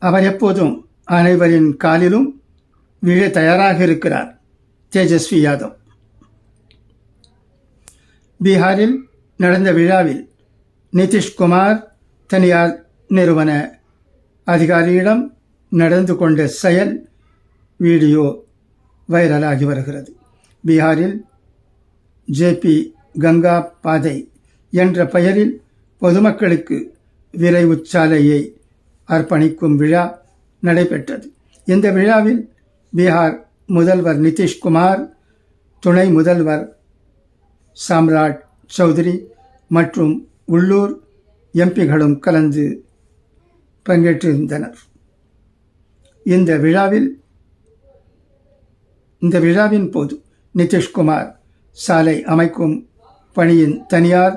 அவர் எப்போதும் அனைவரின் காலிலும் விழ தயாராக இருக்கிறார். தேஜஸ்வி யாதவ். பீகாரில் நடந்த விழாவில் நிதிஷ்குமார் தனியார் நிறுவன அதிகாரியிடம் நடந்து கொண்ட செயல் வீடியோ வைரலாகி வருகிறது. பீகாரில் ஜேபி கங்கா பாதை என்ற பெயரில் பொதுமக்களுக்கு விரைவு சாலையை அர்ப்பணிக்கும் விழா நடைபெற்றது. இந்த விழாவில் பீகார் முதல்வர் நிதிஷ்குமார் துணை முதல்வர் சாம்ராட் சௌத்ரி மற்றும் உள்ளூர் எம்பிகளும் கலந்து பங்கேற்றிருந்தனர். இந்த விழாவில் இந்த விழாவின் போது நிதிஷ்குமார் சாலை அமைக்கும் பணியின் தனியார்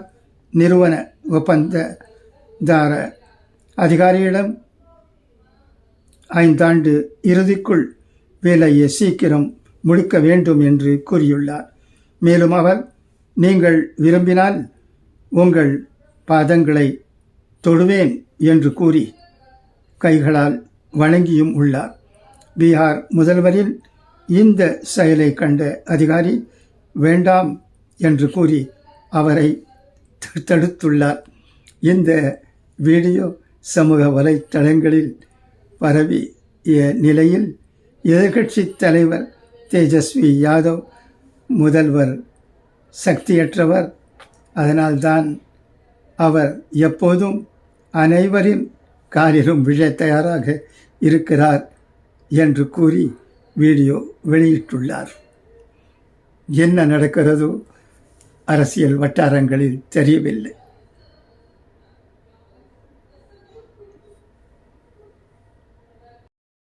நிறுவன ஒப்பந்ததார அதிகாரியிடம் ஐந்தாண்டு இறுதிக்குள் வேலையை சீக்கிரம் முடிக்க வேண்டும் என்று கூறியுள்ளார். மேலும் அவர் நீங்கள் விரும்பினால் உங்கள் பாதங்களை தொடுவேன் என்று கூறி கைகளால் வணங்கியும் உள்ளார். பீகார் முதல்வரின் இந்த செயலை கண்ட அதிகாரி வேண்டாம் என்று கூறி அவரை தடுத்துள்ளார். இந்த வீடியோ சமூக வலைத்தளங்களில் பரவிய நிலையில் எதிர்கட்சி தலைவர் தேஜஸ்வி யாதவ் முதல்வர் சக்தியற்றவர். அதனால்தான் அவர் எப்போதும் அனைவரின் காரிலும் விழ தயாராக இருக்கிறார் என்று கூறி வீடியோ வெளியிட்டுள்ளார். என்ன நடக்கிறதோ அரசியல் வட்டாரங்களில் தெரியவில்லை.